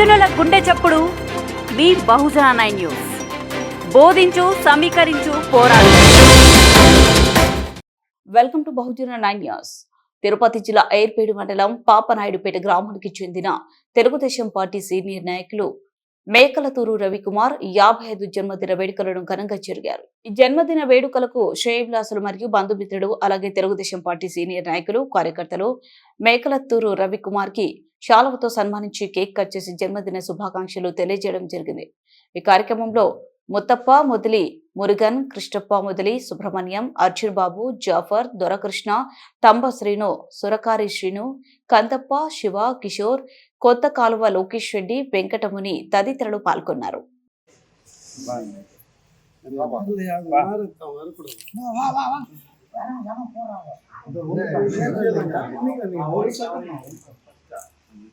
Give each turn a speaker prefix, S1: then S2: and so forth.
S1: బహుజనుల గుండె చప్పుడు. మీ బహుజన నైన్ న్యూస్. బోధించు సమీకరించు పోరాడు. Welcome to Bahujan nine news. Tirupati జిల్లా ఎయిర్పేడు మండలం పాపనాయుడుపేట గ్రామానికి చెందిన తెలుగుదేశం పార్టీ సీనియర్ నాయకులు మేకలతూరు రవికుమార్ యాభై ఐదు జన్మదిన వేడుకలను ఘనంగా జరిగారు. ఈ జన్మదిన వేడుకలకు శ్రేయవిలాసులు మరియు బంధుమిత్రుడు అలాగే తెలుగుదేశం పార్టీ సీనియర్ నాయకులు కార్యకర్తలు మేకలత్తూరు రవికుమార్కి శాలువతో సన్మానించి కేక్ కట్ చేసి జన్మదిన శుభాకాంక్షలు తెలియజేయడం జరిగింది. ఈ కార్యక్రమంలో ముత్తప్ప ముదలి మురుగన్ కృష్ణప్ప మొదలి సుబ్రహ్మణ్యం అర్జున్ బాబు జాఫర్ దొరకృష్ణ తంబ శ్రీను సురకారి శ్రీను కందప్ప శివ కిషోర్ కొత్త కాలువ లోకేష్ రెడ్డి వెంకటముని తదితరులు పాల్గొన్నారు.